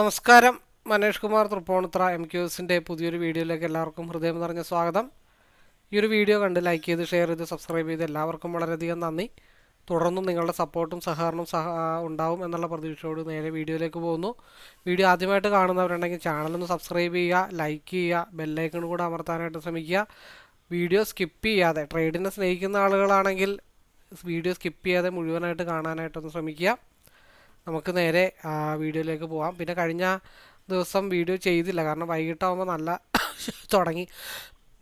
നമസ്കാരം. മനേഷ് കുമാർ തൃപ്പൂണിത്ര എം ക്യൂസിന്റെ പുതിയൊരു വീഡിയോയിലേക്ക് എല്ലാവർക്കും ഹൃദയം നിറഞ്ഞ സ്വാഗതം. ഈ ഒരു വീഡിയോ കണ്ട് ലൈക്ക് ചെയ്ത് ഷെയർ ചെയ്ത് സബ്സ്ക്രൈബ് ചെയ്ത് എല്ലാവർക്കും വളരെയധികം നന്ദി. തുടർന്നും നിങ്ങളുടെ സപ്പോർട്ടും സഹകരണവും സഹ ഉണ്ടാവും എന്നുള്ള പ്രതീക്ഷയോട് നേരെ വീഡിയോയിലേക്ക് പോകുന്നു. വീഡിയോ ആദ്യമായിട്ട് കാണുന്നവരുണ്ടെങ്കിൽ ചാനലൊന്ന് സബ്സ്ക്രൈബ് ചെയ്യുക ലൈക്ക് ചെയ്യുക ബെല്ലൈക്കൺ കൂടെ അമർത്താനായിട്ട് ശ്രമിക്കുക. വീഡിയോ സ്കിപ്പ് ചെയ്യാതെ ട്രേഡിനെ സ്നേഹിക്കുന്ന ആളുകളാണെങ്കിൽ വീഡിയോ സ്കിപ്പ് ചെയ്യാതെ മുഴുവനായിട്ട് കാണാനായിട്ടൊന്ന് ശ്രമിക്കുക. നമുക്ക് നേരെ വീഡിയോയിലേക്ക് പോവാം. പിന്നെ കഴിഞ്ഞ ദിവസം വീഡിയോ ചെയ്തില്ല. കാരണം വൈകിട്ടാകുമ്പോൾ നല്ല തുടങ്ങി.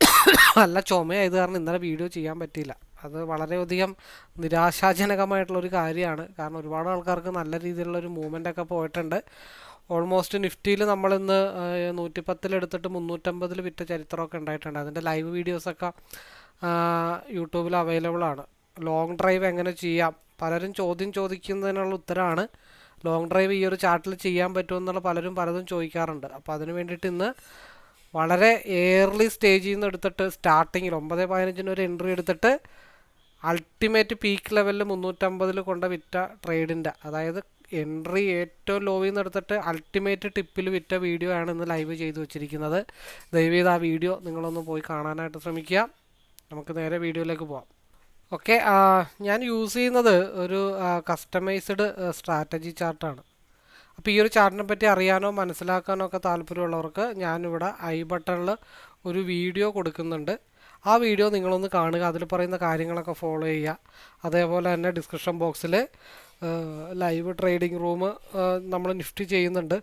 നല്ല ചുമയായത് കാരണം ഇന്നലെ വീഡിയോ ചെയ്യാൻ പറ്റിയില്ല. അത് വളരെയധികം നിരാശാജനകമായിട്ടുള്ളൊരു കാര്യമാണ്. കാരണം ഒരുപാട് ആൾക്കാർക്ക് നല്ല രീതിയിലുള്ളൊരു മൂവ്മെന്റ് ഒക്കെ പോയിട്ടുണ്ട്. ഓൾമോസ്റ്റ് നിഫ്റ്റിയിൽ നമ്മളിന്ന് നൂറ്റിപ്പത്തിലെടുത്തിട്ട് മുന്നൂറ്റമ്പതിൽ വിറ്റ ചരിത്രമൊക്കെ ഉണ്ടായിട്ടുണ്ട്. അതിന്റെ ലൈവ് വീഡിയോസൊക്കെ യൂട്യൂബിൽ അവൈലബിൾ ആണ് ലോങ് ഡ്രൈവ് എങ്ങനെ ചെയ്യാം? പലരും ചോദ്യം ചോദിക്കുന്നതിനുള്ള ഉത്തരമാണ് ലോങ് ഡ്രൈവ് ഈ ഒരു ചാർട്ടിൽ ചെയ്യാൻ പറ്റുമെന്നുള്ള പലരും പലതും ചോദിക്കാറുണ്ട്. അപ്പോൾ അതിന് വേണ്ടിയിട്ട് ഇന്ന് വളരെ ഏർലി സ്റ്റേജിൽ നിന്ന് എടുത്തിട്ട് സ്റ്റാർട്ടിങ്ങിൽ ഒമ്പത് പതിനഞ്ചിന് ഒരു എൻട്രി എടുത്തിട്ട് അൾട്ടിമേറ്റ് പീക്ക് ലെവലിൽ മുന്നൂറ്റമ്പതിൽ കൊണ്ട വിറ്റ ട്രേഡിന്റെ അതായത് എൻട്രി ഏറ്റവും ലോവിൽ നിന്ന് എടുത്തിട്ട് അൾട്ടിമേറ്റ് ടിപ്പിൽ വിറ്റ വീഡിയോ ആണ് ഇന്ന് ലൈവ് ചെയ്തു വെച്ചിരിക്കുന്നത്. ദയവ് ചെയ്ത് ആ വീഡിയോ നിങ്ങളൊന്ന് പോയി കാണാനായിട്ട് ശ്രമിക്കുക. നമുക്ക് നേരെ വീഡിയോയിലേക്ക് പോവാം. ഓക്കെ ഞാൻ യൂസ് ചെയ്യുന്നത് ഒരു കസ്റ്റമൈസ്ഡ് സ്ട്രാറ്റജി ചാർട്ടാണ് അപ്പോൾ ഈ ഒരു ചാർട്ടിനെ പറ്റി അറിയാനോ മനസ്സിലാക്കാനോ ഒക്കെ താല്പര്യമുള്ളവർക്ക് ഞാനിവിടെ ഐ ബട്ടണിൽ ഒരു വീഡിയോ കൊടുക്കുന്നുണ്ട്. ആ വീഡിയോ നിങ്ങളൊന്ന് കാണുക. അതിൽ പറയുന്ന കാര്യങ്ങളൊക്കെ ഫോളോ ചെയ്യുക. അതേപോലെ തന്നെ ഡിസ്ക്രിപ്ഷൻ ബോക്സിൽ ലൈവ് ട്രേഡിംഗ് റൂം നമ്മൾ നിഫ്റ്റി ചെയ്യുന്നുണ്ട്.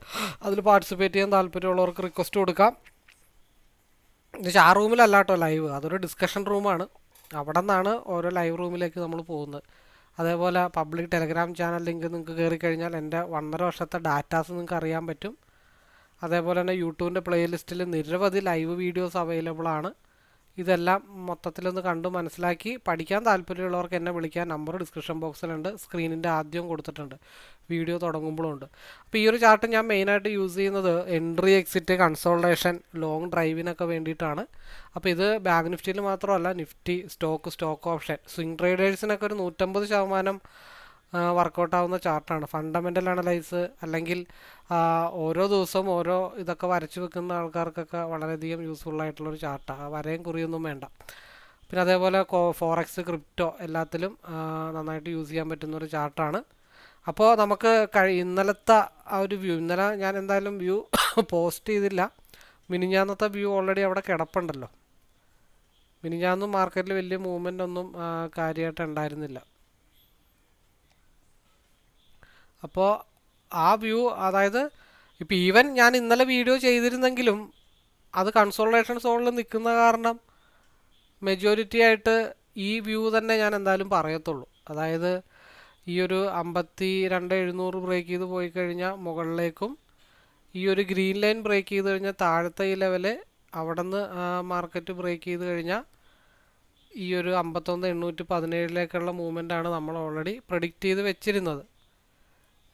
അതിൽ പാർട്ടിസിപ്പേറ്റ് ചെയ്യാൻ താല്പര്യമുള്ളവർക്ക് റിക്വസ്റ്റ് കൊടുക്കാം. എന്നുവെച്ചാൽ ആ റൂമിലല്ല കേട്ടോ ലൈവ് അതൊരു ഡിസ്കഷൻ റൂമാണ് അവിടെ നിന്നാണ് ഓരോ ലൈവ് റൂമിലേക്ക് നമ്മൾ പോകുന്നത്. അതേപോലെ പബ്ലിക് ടെലഗ്രാം ചാനൽ ലിങ്ക് നിങ്ങൾക്ക് കയറി കഴിഞ്ഞാൽ എന്റെ ഒന്നര വർഷത്തെ ഡാറ്റാസ് നിങ്ങൾക്ക് അറിയാൻ പറ്റും. അതേപോലെ തന്നെ യൂട്യൂബിന്റെ പ്ലേലിസ്റ്റിൽ നിരവധി ലൈവ് വീഡിയോസ് അവൈലബിൾ ആണ്. ഇതെല്ലാം മൊത്തത്തിലൊന്ന് കണ്ടു മനസ്സിലാക്കി. പഠിക്കാൻ താല്പര്യമുള്ളവർക്ക് എന്നെ വിളിക്കാൻ നമ്പർ ഡിസ്ക്രിപ്ഷൻ ബോക്സിലുണ്ട് സ്ക്രീനിന്റെ ആദ്യം കൊടുത്തിട്ടുണ്ട്. വീഡിയോ തുടങ്ങുമ്പോഴും ഉണ്ട് അപ്പോൾ ഈ ഒരു ചാർട്ട് ഞാൻ മെയിനായിട്ട് യൂസ് ചെയ്യുന്നത് എൻട്രി എക്സിറ്റ് കൺസോൾട്ടേഷൻ ലോങ് ഡ്രൈവിനൊക്കെ വേണ്ടിയിട്ടാണ്. അപ്പോൾ ഇത് ബാങ്ക് നിഫ്റ്റിയിൽ മാത്രമല്ല Nifty stock stock option swing ട്രേഡേഴ്സിനൊക്കെ ഒരു നൂറ്റമ്പത് ശതമാനം വർക്കൗട്ട് ആവുന്ന ചാർട്ടാണ്. ഫണ്ടമെന്റൽ അനലൈസ് അല്ലെങ്കിൽ ഓരോ ദിവസവും ഓരോ ഇതൊക്കെ വരച്ചു വെക്കുന്ന ആൾക്കാർക്കൊക്കെ വളരെയധികം യൂസ്ഫുൾ ആയിട്ടുള്ളൊരു ചാർട്ടാണ് വരയും കുറിയൊന്നും വേണ്ട. പിന്നെ അതേപോലെ ഫോറക്സ് ക്രിപ്റ്റോ എല്ലാത്തിലും നന്നായിട്ട് യൂസ് ചെയ്യാൻ പറ്റുന്ന ഒരു ചാർട്ടാണ്. അപ്പോൾ നമുക്ക് കഴി ഇന്നലത്തെ ആ ഒരു വ്യൂ ഇന്നലെ ഞാൻ എന്തായാലും വ്യൂ പോസ്റ്റ് ചെയ്തില്ല. മിനിഞ്ഞാന്നത്തെ വ്യൂ ഓൾറെഡി അവിടെ കിടപ്പുണ്ടല്ലോ. മിനിഞ്ഞാന്നും മാർക്കറ്റിൽ വലിയ മൂവ്മെന്റ് ഒന്നും കാര്യമായിട്ട് ഉണ്ടായിരുന്നില്ല. അപ്പോൾ ആ വ്യൂ അതായത് ഇപ്പോൾ ഈവൻ ഞാൻ ഇന്നലെ വീഡിയോ ചെയ്തിരുന്നെങ്കിലും അത് കൺസോളേഷൻ സോണിൽ നിൽക്കുന്ന കാരണം മെജോറിറ്റി ആയിട്ട് ഈ വ്യൂ തന്നെ ഞാൻ എന്തായാലും പറയത്തുള്ളൂ. അതായത് ഈ ഒരു അമ്പത്തി രണ്ട് എഴുന്നൂറ് ബ്രേക്ക് ചെയ്ത് പോയി കഴിഞ്ഞാൽ മുകളിലേക്കും ഈ ഒരു ഗ്രീൻ ലൈൻ ബ്രേക്ക് ചെയ്ത് കഴിഞ്ഞാൽ താഴത്തെ ഈ ലെവൽ അവിടെ നിന്ന് മാർക്കറ്റ് ബ്രേക്ക് ചെയ്ത് കഴിഞ്ഞാൽ ഈ ഒരു അമ്പത്തൊന്ന് എണ്ണൂറ്റി പതിനേഴിലേക്കുള്ള മൂവ്മെന്റ് ആണ് നമ്മൾ ഓൾറെഡി പ്രഡിക്റ്റ് ചെയ്ത് വെച്ചിരുന്നത്.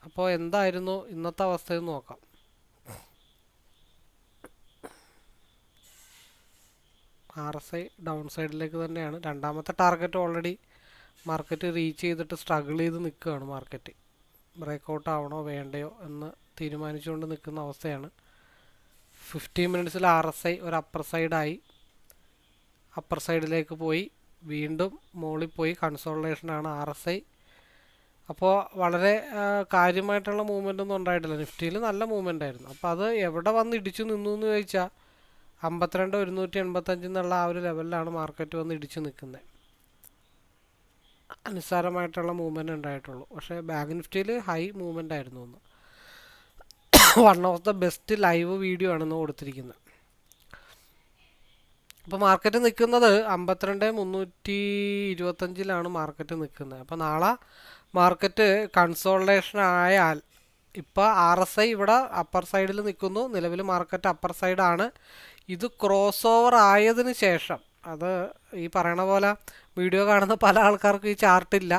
അപ്പോൾ എന്തായിരുന്നു ഇന്നത്തെ അവസ്ഥ എന്ന് നോക്കാം. ആർ എസ് ഐ ഡൗൺ സൈഡിലേക്ക് തന്നെയാണ്. രണ്ടാമത്തെ ടാർഗറ്റ് ഓൾറെഡി മാർക്കറ്റ് റീച്ച് ചെയ്തിട്ട് സ്ട്രഗിൾ ചെയ്ത് നിൽക്കുകയാണ് മാർക്കറ്റ് ബ്രേക്കൗട്ട് ആവണോ വേണ്ടയോ എന്ന് തീരുമാനിച്ചുകൊണ്ട് നിൽക്കുന്ന അവസ്ഥയാണ്. ഫിഫ്റ്റീൻ മിനിറ്റ്സിൽ ആർ എസ് ഐ ഒരു അപ്പർ സൈഡായി അപ്പർ സൈഡിലേക്ക് പോയി. വീണ്ടും മുകളിൽ പോയി. കൺസോൾട്ടേഷനാണ് ആർ എസ് ഐ അപ്പോൾ വളരെ കാര്യമായിട്ടുള്ള മൂവ്മെന്റ് ഒന്നും ഉണ്ടായിട്ടില്ല. നിഫ്റ്റിയിൽ നല്ല മൂവ്മെന്റ് ആയിരുന്നു അപ്പോൾ അത് എവിടെ വന്ന് ഇടിച്ചു നിന്നു എന്ന് ചോദിച്ചാൽ അമ്പത്തിരണ്ട് ഒരുന്നൂറ്റി എൺപത്തഞ്ച് എന്നുള്ള ആ ഒരു ലെവലിലാണ് മാർക്കറ്റ് വന്ന് ഇടിച്ചു നിൽക്കുന്നത് നിസ്സാരമായിട്ടുള്ള മൂവ്മെന്റ് ഉണ്ടായിട്ടുള്ളൂ. പക്ഷേ ബാങ്ക് നിഫ്റ്റിയിൽ ഹൈ മൂവ്മെന്റ് ആയിരുന്നു ഒന്ന് one of the best live video ആണെന്ന് കൊടുത്തിരിക്കുന്നത് അപ്പോൾ മാർക്കറ്റ് നിൽക്കുന്നത് അമ്പത്തിരണ്ട് മുന്നൂറ്റി ഇരുപത്തഞ്ചിലാണ് മാർക്കറ്റ് നിൽക്കുന്നത് അപ്പോൾ നാളെ മാർക്കറ്റ് കൺസോൾട്ടേഷൻ ആയാൽ ഇപ്പോൾ ആർ എസ് ഐ ഇവിടെ അപ്പർ സൈഡിൽ നിൽക്കുന്നു. നിലവിൽ മാർക്കറ്റ് അപ്പർ സൈഡാണ്. ഇത് ക്രോസ് ഓവർ ആയതിന് ശേഷം അത് ഈ പറയണ പോലെ വീഡിയോ കാണുന്ന പല ആൾക്കാർക്കും ഈ ചാർട്ടില്ല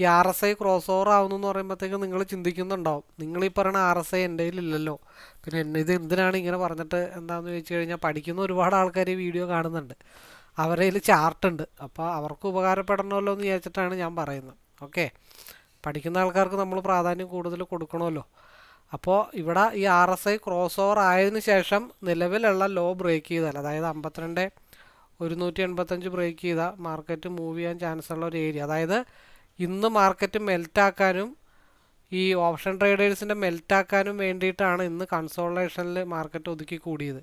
ഈ R S I cross over ആവുന്നു എന്ന് പറയുമ്പോഴത്തേക്കും നിങ്ങൾ ചിന്തിക്കുന്നുണ്ടാവും. നിങ്ങൾ ഈ പറയുന്ന ആർ എസ് ഐ എന്റെ കയ്യിലില്ലല്ലോ പിന്നെ എന്നെ ഇത് എന്തിനാണ് ഇങ്ങനെ പറഞ്ഞിട്ട് എന്താണെന്ന് ചോദിച്ചു കഴിഞ്ഞാൽ പഠിക്കുന്ന ഒരുപാട് ആൾക്കാർ ഈ വീഡിയോ കാണുന്നുണ്ട്. അവരതിൽ ചാർട്ടുണ്ട്. അപ്പോൾ അവർക്ക് ഉപകാരപ്പെടണമല്ലോ എന്ന് വിചാരിച്ചിട്ടാണ് ഞാൻ പറയുന്നത്. ഓക്കെ. പഠിക്കുന്ന ആൾക്കാർക്ക് നമ്മൾ പ്രാധാന്യം കൂടുതൽ കൊടുക്കണമല്ലോ. അപ്പോൾ ഇവിടെ ഈ R S I cross over ആയതിനു ശേഷം നിലവിലുള്ള ലോ ബ്രേക്ക് ചെയ്താൽ അതായത് അമ്പത്തിരണ്ട് ഒരുന്നൂറ്റി എൺപത്തഞ്ച് ബ്രേക്ക് ചെയ്ത മാർക്കറ്റ് മൂവ് ചെയ്യാൻ ചാൻസ് ഉള്ള ഒരു ഏരിയ അതായത് ഇന്ന് മാർക്കറ്റ് മെൽറ്റാക്കാനും ഈ ഓപ്ഷൻ ട്രേഡേഴ്സിന്റെ മെൽറ്റാക്കാനും വേണ്ടിയിട്ടാണ് ഇന്ന് കൺസോളേഷനിൽ മാർക്കറ്റ് ഒതുക്കി കൂടിയത്.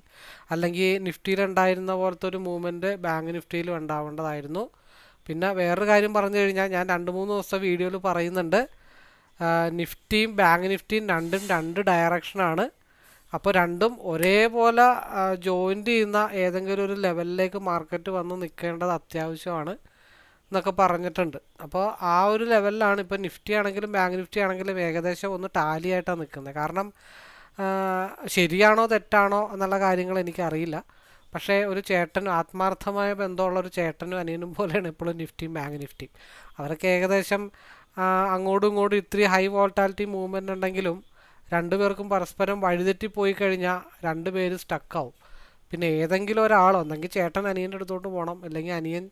അല്ലെങ്കിൽ നിഫ്റ്റിയിൽ ഉണ്ടായിരുന്ന പോലത്തെ ഒരു മൂവ്മെന്റ് ബാങ്ക് നിഫ്റ്റിയിലും ഉണ്ടാവേണ്ടതായിരുന്നു. പിന്നെ വേറൊരു കാര്യം പറഞ്ഞു കഴിഞ്ഞാൽ ഞാൻ രണ്ട് മൂന്ന് ദിവസത്തെ വീഡിയോയിൽ പറയുന്നുണ്ട്. നിഫ്റ്റിയും ബാങ്ക് നിഫ്റ്റിയും രണ്ടും രണ്ട് ഡയറക്ഷനാണ് അപ്പോൾ രണ്ടും ഒരേപോലെ ജോയിന്റ് ചെയ്യുന്ന ഏതെങ്കിലും ഒരു ലെവലിലേക്ക് മാർക്കറ്റ് വന്ന് നിൽക്കേണ്ടത് അത്യാവശ്യമാണ് എന്നൊക്കെ പറഞ്ഞിട്ടുണ്ട്. അപ്പോൾ ആ ഒരു ലെവലിലാണ് ഇപ്പോൾ നിഫ്റ്റി ആണെങ്കിലും ബാങ്ക് നിഫ്റ്റി ആണെങ്കിലും ഏകദേശം ഒന്ന് ടാലി ആയിട്ടാണ് നിൽക്കുന്നത്. കാരണം ശരിയാണോ തെറ്റാണോ എന്നുള്ള കാര്യങ്ങൾ എനിക്കറിയില്ല. പക്ഷേ ഒരു ചേട്ടനും ആത്മാർത്ഥമായ ബന്ധമുള്ള ഒരു ചേട്ടനും അനിയനും പോലെയാണ് ഇപ്പോഴും നിഫ്റ്റിയും ബാങ്ക് നിഫ്റ്റിയും. അവരൊക്കെ ഏകദേശം അങ്ങോട്ടും ഇങ്ങോട്ടും ഇത്തിരി ഹൈ വോൾട്ടാലിറ്റി മൂവ്മെന്റ് ഉണ്ടെങ്കിലും രണ്ടുപേർക്കും പരസ്പരം വഴിതെറ്റി പോയി കഴിഞ്ഞാൽ രണ്ടുപേര് സ്റ്റക്കാവും പിന്നെ ഏതെങ്കിലും ഒരാൾ ഒന്നെങ്കിൽ ചേട്ടൻ അനിയന്റെ അടുത്തോട്ട് പോകണം അല്ലെങ്കിൽ അനിയൻ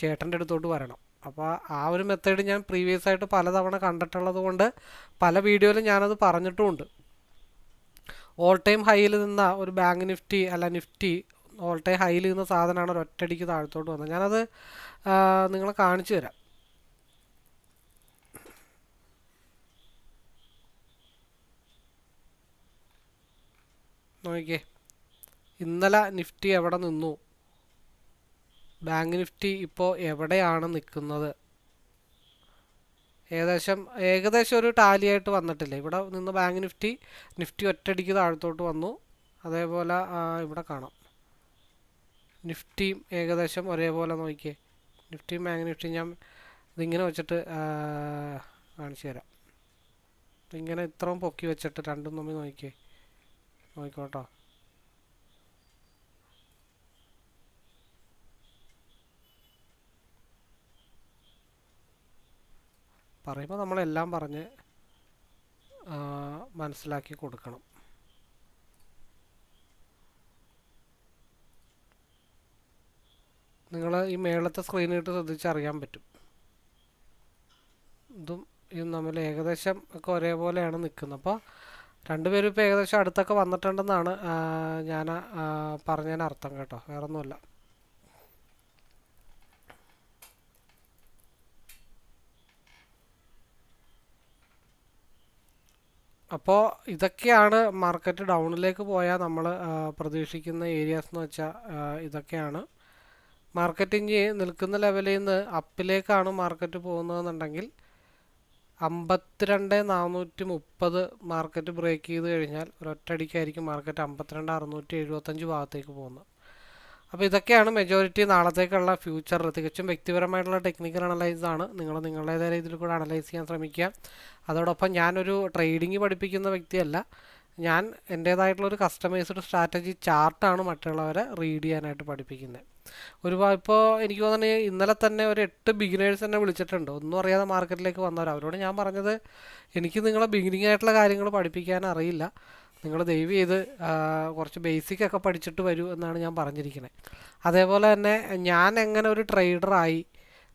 ചേട്ടന്റെ അടുത്തോട്ട് വരണം. അപ്പോൾ ആ ഒരു മെത്തേഡ് ഞാൻ പ്രീവിയസ് ആയിട്ട് പലതവണ കണ്ടിട്ടുള്ളത് കൊണ്ട് പല വീഡിയോയിലും ഞാനത് പറഞ്ഞിട്ടുമുണ്ട്. ഓൾ ടൈം ഹൈയിൽ നിന്ന ഒരു ബാങ്ക് നിഫ്റ്റി അല്ല നിഫ്റ്റി ടൈം ഹൈയിൽ നിന്ന സാധനമാണ് ഒരൊറ്റടിക്ക് താഴത്തോട്ട് വന്നത്. ഞാനത് നിങ്ങളെ കാണിച്ചു തരാം. നോക്കിക്കേ. ഇന്നലെ നിഫ്റ്റി എവിടെ നിന്നു? ബാങ്ക് നിഫ്റ്റി ഇപ്പോൾ എവിടെയാണ് നിൽക്കുന്നത്? ഏകദേശം ഏകദേശം ഒരു ടാലി ആയിട്ട് വന്നിട്ടില്ല? ഇവിടെ നിന്ന് ബാങ്ക് നിഫ്റ്റി നിഫ്റ്റി ഒറ്റടിക്ക് താഴത്തോട്ട് വന്നു. അതേപോലെ ഇവിടെ കാണാം. നിഫ്റ്റിയും ഏകദേശം ഒരേപോലെ നോക്കിയേ. നിഫ്റ്റിയും ബാങ്ക് നിഫ്റ്റിയും ഞാൻ ഇതിങ്ങനെ വെച്ചിട്ട് കാണിച്ചു തരാം. ഇങ്ങനെ ഇത്രയും പൊക്കി വെച്ചിട്ട് രണ്ടും തമ്മിൽ നോക്കിയേ. നോക്കിക്കോട്ടോ. പറയുമ്പോൾ നമ്മളെല്ലാം പറഞ്ഞ് മനസ്സിലാക്കി കൊടുക്കണം. നിങ്ങൾ ഈ മേളത്തെ സ്ക്രീനിട്ട് ശ്രദ്ധിച്ചറിയാൻ പറ്റും. ഇതും ഇതും തമ്മിൽ ഏകദേശം ഒക്കെ ഒരേപോലെയാണ് നിൽക്കുന്നത്. അപ്പോൾ രണ്ടുപേരും ഇപ്പോൾ ഏകദേശം അടുത്തൊക്കെ വന്നിട്ടുണ്ടെന്നാണ് ഞാൻ പറഞ്ഞതിന് അർത്ഥം കേട്ടോ. വേറൊന്നുമല്ല. അപ്പോൾ ഇതൊക്കെയാണ് മാർക്കറ്റ് ഡൗണിലേക്ക് പോയാൽ നമ്മൾ പ്രതീക്ഷിക്കുന്ന ഏരിയാസ് എന്ന് വെച്ചാൽ ഇതൊക്കെയാണ്. മാർക്കറ്റ് ഇനി നിൽക്കുന്ന ലെവലിൽ നിന്ന് അപ്പിലേക്കാണ് മാർക്കറ്റ് പോകുന്നതെന്നുണ്ടെങ്കിൽ അമ്പത്തിരണ്ട് നാനൂറ്റി മുപ്പത് മാർക്കറ്റ് ബ്രേക്ക് ചെയ്ത് കഴിഞ്ഞാൽ ഒരൊറ്റടിക്കായിരിക്കും മാർക്കറ്റ് അമ്പത്തിരണ്ട് അറുന്നൂറ്റി എഴുപത്തഞ്ച് ഭാഗത്തേക്ക് പോകുന്നത്. അപ്പോൾ ഇതൊക്കെയാണ് മെജോറിറ്റി നാളത്തേക്കുള്ള ഫ്യൂച്ചർ തികച്ചും വ്യക്തിപരമായിട്ടുള്ള ടെക്നിക്കൽ അനലൈസ് ആണ്. നിങ്ങൾ നിങ്ങളുടേതായ രീതിയിൽ കൂടെ അനലൈസ് ചെയ്യാൻ ശ്രമിക്കുക. അതോടൊപ്പം ഞാനൊരു ട്രേഡിംഗ് പഠിപ്പിക്കുന്ന വ്യക്തിയല്ല. ഞാൻ എന്റേതായിട്ടുള്ളൊരു കസ്റ്റമൈസ്ഡ് സ്ട്രാറ്റജി ചാർട്ടാണ് മറ്റുള്ളവരെ റീഡ് ചെയ്യാനായിട്ട് പഠിപ്പിക്കുന്നത്. ഒരുപാട് ഇപ്പോൾ എനിക്ക് തോന്നുന്നത് ഇന്നലെ തന്നെ ഒരു എട്ട് ബിഗിനേഴ്സ് തന്നെ വിളിച്ചിട്ടുണ്ട്. ഒന്നും അറിയാതെ മാർക്കറ്റിലേക്ക് വന്നവർ അവരോട് ഞാൻ പറഞ്ഞത് എനിക്ക് നിങ്ങളെ ബിഗിനിങ് ആയിട്ടുള്ള കാര്യങ്ങൾ പഠിപ്പിക്കാൻ അറിയില്ല. നിങ്ങൾ ദയവ് ചെയ്ത് കുറച്ച് ബേസിക് ഒക്കെ പഠിച്ചിട്ട് വരൂ എന്നാണ് ഞാൻ പറഞ്ഞിരിക്കുന്നത് അതേപോലെ തന്നെ ഞാൻ എങ്ങനെ ഒരു ട്രേഡറായി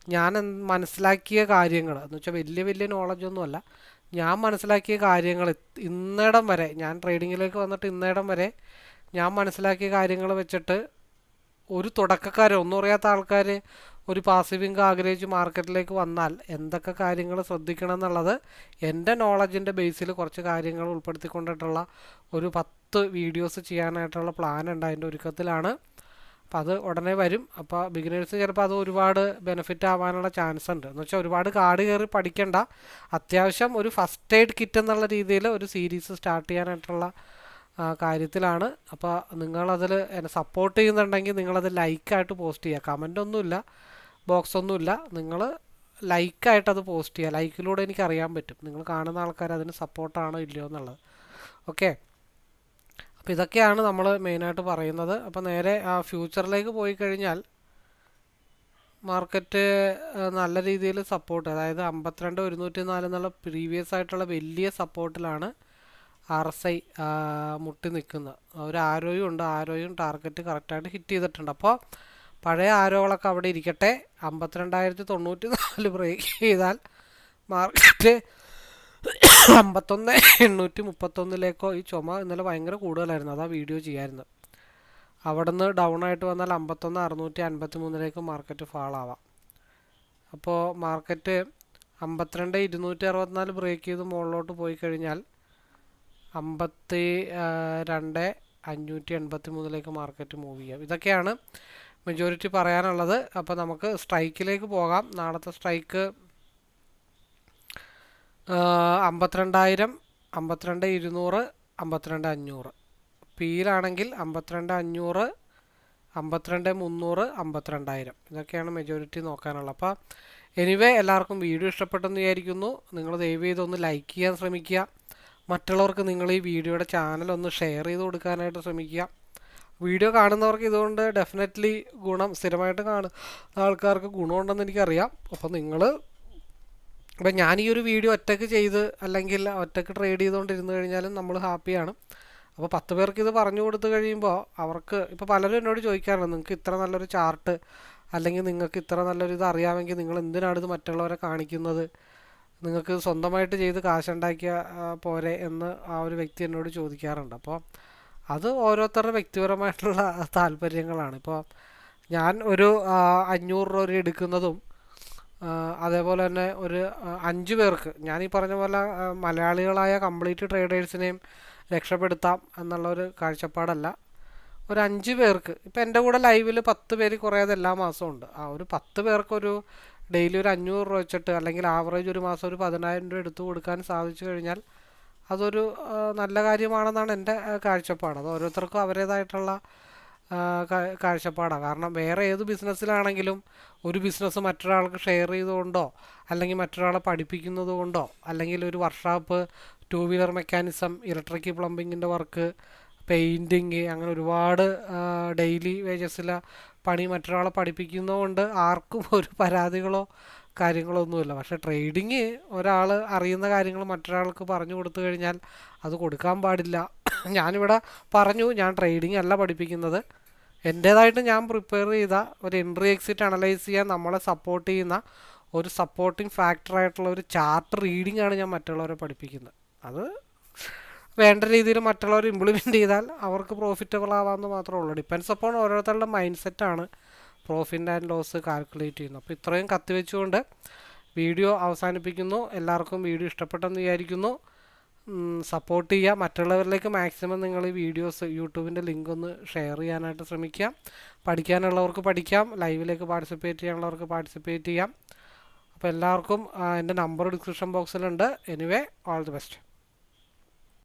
ഞാൻ മനസ്സിലാക്കിയ കാര്യങ്ങൾ എന്ന് വെച്ചാൽ വലിയ വലിയ നോളജൊന്നുമല്ല ഞാൻ മനസ്സിലാക്കിയ കാര്യങ്ങൾ ഇന്നിടം വരെ ഞാൻ ട്രേഡിങ്ങിലേക്ക് വന്നിട്ട് ഇന്നിടം വരെ ഞാൻ മനസ്സിലാക്കിയ കാര്യങ്ങൾ വെച്ചിട്ട് ഒരു തുടക്കക്കാർ ഒന്നും അറിയാത്ത ആൾക്കാർ ഒരു പാസീവ് ഇൻകം ആഗ്രഹിച്ച് മാർക്കറ്റിലേക്ക് വന്നാൽ എന്തൊക്കെ കാര്യങ്ങൾ ശ്രദ്ധിക്കണം എന്നുള്ളത് എന്റെ നോളജിന്റെ ബേസിൽ കുറച്ച് കാര്യങ്ങൾ ഉൾപ്പെടുത്തിക്കൊണ്ടിട്ടുള്ള ഒരു പത്ത് വീഡിയോസ് ചെയ്യാനായിട്ടുള്ള പ്ലാൻ ഉണ്ട് അതിന്റെ ഒരുക്കത്തിലാണ്. അപ്പോൾ അത് ഉടനെ വരും. അപ്പോൾ ബിഗിനേഴ്സ് ചിലപ്പോൾ അത് ഒരുപാട് ബെനിഫിറ്റ് ആവാനുള്ള ചാൻസ് ഉണ്ട്. എന്ന് വെച്ചാൽ ഒരുപാട് കാട് കയറി പഠിക്കേണ്ട. അത്യാവശ്യം ഒരു ഫസ്റ്റ് എയ്ഡ് കിറ്റ് എന്നുള്ള രീതിയിൽ ഒരു സീരീസ് സ്റ്റാർട്ട് ചെയ്യാനായിട്ടുള്ള കാര്യത്തിലാണ്. അപ്പോൾ നിങ്ങളതിൽ എന്നെ സപ്പോർട്ട് ചെയ്യുന്നുണ്ടെങ്കിൽ നിങ്ങളത് ലൈക്കായിട്ട് പോസ്റ്റ് ചെയ്യുക. കമന്റ് ഒന്നുമില്ല ബോക്സ് ഒന്നുമില്ല. നിങ്ങൾ ലൈക്കായിട്ടത് പോസ്റ്റ് ചെയ്യുക. ലൈക്കിലൂടെ എനിക്ക് അറിയാൻ പറ്റും. നിങ്ങൾ കാണുന്ന ആൾക്കാർ അതിന് സപ്പോർട്ടാണോ ഇല്ലയോ എന്നുള്ളത്. ഓക്കെ അപ്പോൾ ഇതൊക്കെയാണ് നമ്മൾ മെയിനായിട്ട് പറയുന്നത്. അപ്പോൾ നേരെ ആ ഫ്യൂച്ചറിലേക്ക് പോയി കഴിഞ്ഞാൽ മാർക്കറ്റ് നല്ല രീതിയിൽ സപ്പോർട്ട് അതായത് അമ്പത്തിരണ്ട് ഒരുന്നൂറ്റി നാല് എന്നുള്ള പ്രീവിയസ് ആയിട്ടുള്ള വലിയ സപ്പോർട്ടിലാണ് ആർ എസ് ഐ മുട്ടി നിൽക്കുന്നത് ഒരു ആരോയും ഉണ്ട്. ആരോയും ടാർഗറ്റ് കറക്റ്റായിട്ട് ഹിറ്റ് ചെയ്തിട്ടുണ്ട്. അപ്പോൾ പഴയ ആരോകളൊക്കെ അവിടെ ഇരിക്കട്ടെ. അമ്പത്തിരണ്ടായിരത്തി തൊണ്ണൂറ്റി നാല് ബ്രേക്ക് ചെയ്താൽ മാർക്കറ്റ് അമ്പത്തൊന്ന് എണ്ണൂറ്റി മുപ്പത്തൊന്നിലേക്കോ ഈ ചുമ ഇന്നലെ ഭയങ്കര കൂടുതലായിരുന്നു. അതാ വീഡിയോ ചെയ്യായിരുന്നു. അവിടെ നിന്ന് ഡൗൺ ആയിട്ട് വന്നാൽ അമ്പത്തൊന്ന് അറുന്നൂറ്റി അൻപത്തി മൂന്നിലേക്ക് മാർക്കറ്റ് ഫാളാവാം. അപ്പോൾ മാർക്കറ്റ് അമ്പത്തിരണ്ട് ഇരുന്നൂറ്റി അറുപത്തിനാല് ബ്രേക്ക് ചെയ്ത് മുകളിലോട്ട് പോയി കഴിഞ്ഞാൽ അമ്പത്തി രണ്ട് അഞ്ഞൂറ്റി എൺപത്തി മൂന്നിലേക്ക് മാർക്കറ്റ് മൂവ് ചെയ്യാം. ഇതൊക്കെയാണ് മെജോറിറ്റി പറയാനുള്ളത്. അപ്പോൾ നമുക്ക് സ്ട്രൈക്കിലേക്ക് പോകാം. നാളത്തെ സ്ട്രൈക്ക് അമ്പത്തിരണ്ടായിരം അമ്പത്തിരണ്ട് ഇരുന്നൂറ് അമ്പത്തിരണ്ട് അഞ്ഞൂറ്. പിയിലാണെങ്കിൽ അമ്പത്തിരണ്ട് അഞ്ഞൂറ് അമ്പത്തിരണ്ട് മുന്നൂറ് അമ്പത്തിരണ്ടായിരം. ഇതൊക്കെയാണ് മെജോറിറ്റി നോക്കാനുള്ളത്. അപ്പോൾ എനിവേ എല്ലാവർക്കും വീഡിയോ ഇഷ്ടപ്പെട്ടെന്ന് വിചാരിക്കുന്നു. നിങ്ങൾ ദയവ് ചെയ്തൊന്ന് ലൈക്ക് ചെയ്യാൻ ശ്രമിക്കുക. മറ്റുള്ളവർക്ക് നിങ്ങൾ ഈ വീഡിയോയുടെ ചാനൽ ഒന്ന് ഷെയർ ചെയ്ത് കൊടുക്കാനായിട്ട് ശ്രമിക്കുക. വീഡിയോ കാണുന്നവർക്ക് ഇതുകൊണ്ട് ഡെഫിനറ്റ്ലി ഗുണം സ്ഥിരമായിട്ട് കാണുന്ന ആൾക്കാർക്ക് ഗുണമുണ്ടെന്ന് എനിക്കറിയാം. അപ്പോൾ നിങ്ങൾ ഇപ്പം ഞാൻ ഈ ഒരു വീഡിയോ ഒറ്റയ്ക്ക് ചെയ്ത് അല്ലെങ്കിൽ ഒറ്റയ്ക്ക് ട്രേഡ് ചെയ്തുകൊണ്ടിരുന്നു കഴിഞ്ഞാലും നമ്മൾ ഹാപ്പിയാണ് അപ്പോൾ പത്ത് പേർക്ക് ഇത് പറഞ്ഞു കൊടുത്ത് കഴിയുമ്പോൾ അവർക്ക് ഇപ്പോൾ പലരും എന്നോട് ചോദിക്കാറുണ്ട് നിങ്ങൾക്ക് ഇത്ര നല്ലൊരു ചാർട്ട് അല്ലെങ്കിൽ നിങ്ങൾക്ക് ഇത്ര നല്ലൊരു ഇത് അറിയാമെങ്കിൽ നിങ്ങൾ എന്തിനാണ് ഇത് മറ്റുള്ളവരെ കാണിക്കുന്നത്? നിങ്ങൾക്ക് സ്വന്തമായിട്ട് ചെയ്ത് കാശുണ്ടാക്കിയ പോരെ എന്ന് ആ ഒരു വ്യക്തി എന്നോട് ചോദിക്കാറുണ്ട്. അപ്പോൾ അത് ഓരോരുത്തരുടെ വ്യക്തിപരമായിട്ടുള്ള താല്പര്യങ്ങളാണ്. ഇപ്പോൾ ഞാൻ ഒരു അഞ്ഞൂറ് രൂപ എടുക്കുന്നതും അതേപോലെ തന്നെ ഒരു അഞ്ച് പേർക്ക് ഞാൻ ഈ പറഞ്ഞ പോലെ മലയാളികളായ കംപ്ലീറ്റ് ട്രേഡേഴ്സിനെയും രക്ഷപ്പെടുത്താം എന്നുള്ള ഒരു കാഴ്ചപ്പാടല്ല. ഒരു അഞ്ച് പേർക്ക് ഇപ്പം എന്റെ കൂടെ ലൈവിൽ പത്ത് പേര് കുറയാതെ എല്ലാ മാസവും ഉണ്ട്. ആ ഒരു പത്ത് പേർക്കൊരു ഡെയിലി ഒരു അഞ്ഞൂറ് രൂപ വെച്ചിട്ട് അല്ലെങ്കിൽ ആവറേജ് ഒരു മാസം ഒരു പതിനായിരം രൂപ എടുത്തു കൊടുക്കാൻ സാധിച്ചു കഴിഞ്ഞാൽ അതൊരു നല്ല കാര്യമാണെന്നാണ് എന്റെ കാഴ്ചപ്പാട്. അത് ഓരോരുത്തർക്കും അവരുടേതായിട്ടുള്ള കാഴ്ചപ്പാടാണ്. കാരണം വേറെ ഏത് ബിസിനസ്സിലാണെങ്കിലും ഒരു ബിസിനസ് മറ്റൊരാൾക്ക് ഷെയർ ചെയ്തുകൊണ്ടോ അല്ലെങ്കിൽ മറ്റൊരാളെ പഠിപ്പിക്കുന്നത് കൊണ്ടോ അല്ലെങ്കിൽ ഒരു workshop two wheeler mechanism electric പ്ലംബിങ്ങിന്റെ work painting അങ്ങനെ ഒരുപാട് ഡെയിലി വേജസിലെ പണി മറ്റൊരാളെ പഠിപ്പിക്കുന്നതുകൊണ്ട് ആർക്കും ഒരു പരാതികളോ കാര്യങ്ങളോ ഒന്നുമില്ല പക്ഷേ ട്രേഡിങ് ഒരാൾ അറിയുന്ന കാര്യങ്ങൾ മറ്റൊരാൾക്ക് പറഞ്ഞു കൊടുത്തു കഴിഞ്ഞാൽ അത് കൊടുക്കാൻ പാടില്ല. ഞാനിവിടെ പറഞ്ഞു ഞാൻ ട്രേഡിംഗ് അല്ല പഠിപ്പിക്കുന്നത്. എന്റേതായിട്ട് ഞാൻ പ്രിപ്പയർ ചെയ്ത ഒരു എൻട്രി എക്സിറ്റ് അനലൈസ് ചെയ്യാൻ നമ്മളെ സപ്പോർട്ട് ചെയ്യുന്ന ഒരു സപ്പോർട്ടിങ് ഫാക്ടറായിട്ടുള്ള ഒരു ചാർട്ട് റീഡിംഗ് ആണ് ഞാൻ മറ്റുള്ളവരെ പഠിപ്പിക്കുന്നത്. അത് വേണ്ട രീതിയിൽ മറ്റുള്ളവർ ഇംപ്ലിമെന്റ് ചെയ്താൽ അവർക്ക് പ്രോഫിറ്റബിൾ ആവാമെന്ന് മാത്രമേ ഉള്ളൂ. ഡിപ്പെൻസ് അപ്പോൾ ഓരോരുത്തരുടെ മൈൻഡ് സെറ്റാണ് പ്രോഫിറ്റ് ആൻഡ് ലോസ് കാൽക്കുലേറ്റ് ചെയ്യുന്നത്. അപ്പോൾ ഇത്രയും കത്തിവെച്ചുകൊണ്ട് വീഡിയോ അവസാനിപ്പിക്കുന്നു. എല്ലാവർക്കും വീഡിയോ ഇഷ്ടപ്പെട്ടെന്ന് വിചാരിക്കുന്നു. സപ്പോർട്ട് ചെയ്യുക. മറ്റുള്ളവരിലേക്ക് മാക്സിമം നിങ്ങൾ ഈ വീഡിയോസ് യൂട്യൂബിന്റെ ലിങ്ക് ഒന്ന് ഷെയർ ചെയ്യാനായിട്ട് ശ്രമിക്കാം. പഠിക്കാനുള്ളവർക്ക് പഠിക്കാം. ലൈവിലേക്ക് പാർട്ടിസിപ്പേറ്റ് ചെയ്യാനുള്ളവർക്ക് പാർട്ടിസിപ്പേറ്റ് ചെയ്യാം. അപ്പോൾ എല്ലാവർക്കും എന്റെ നമ്പർ ഡിസ്ക്രിപ്ഷൻ ബോക്സിലുണ്ട് എനിവേ ഓൾ ദി ബെസ്റ്റ്